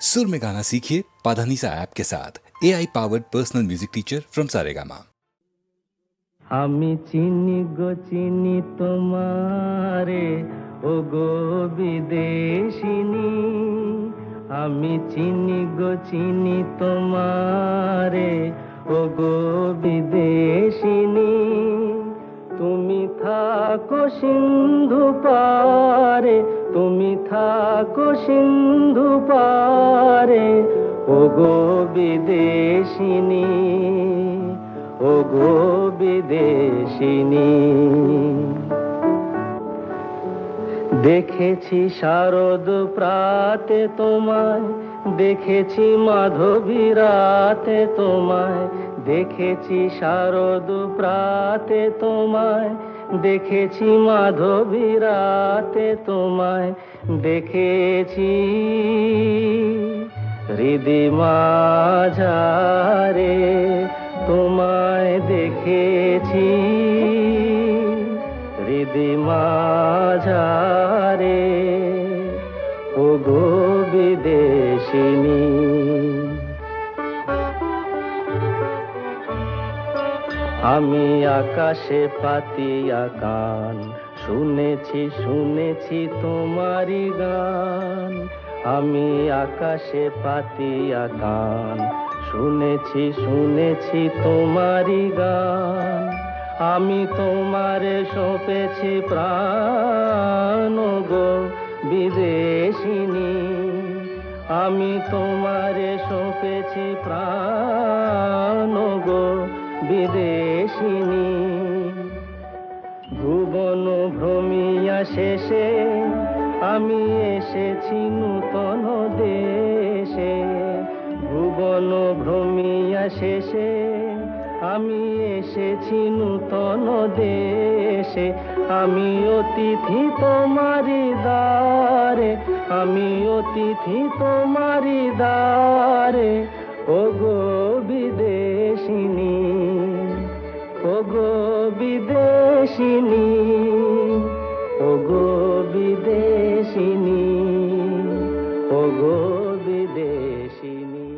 सुर में गाना सीखिए पाधानीसा ऐप के साथ A I powered personal music teacher from Saregama আমি চিনি গো চিনি তোমারে ও গো বিদেশিনী আমি চিনি গো চিনি তোমারে ও গো বিদেশিনী তুমি থাকো সিন্ধু পারে তুমি থাকো সিন্ধু পারে ও গো বিদেশিনী ও গো বিদেশিনী। দেখেছি শারদ প্রাতে তোমায়, দেখেছি মাধবী রাতে তোমায়, দেখেছি শারদ প্রাতে তোমায়, দেখেছি মাধবী রাতে তোমায়, দেখেছি হৃদি মাঝারে তোমায় দেখেছি। হৃদি মাঝারে বিদেশিনী। আমি আকাশে পাতিয়া গান শুনেছি শুনেছি তোমারই গান। আমি আকাশে পাতিয়া গান শুনেছি শুনেছি তোমারই গান। আমি তোমারে সঁপেছি প্রাণ গো বিদেশিনী, আমি তোমারে সঁপেছি প্রাণ বিদেশিনী। ভুবন ভ্রমিয়া শেষে আমি এসেছি নূতন দেশে। ভুবন ভ্রমিয়া শেষে আমি এসেছি নূতন দেশে, আমি অতিথি তোমারি দারে আমি অতিথি তোমারি দারে ও গো বিদেশিনী ও গো বিদেশিনী ও গো বিদেশিনী ও গো বিদেশিনী।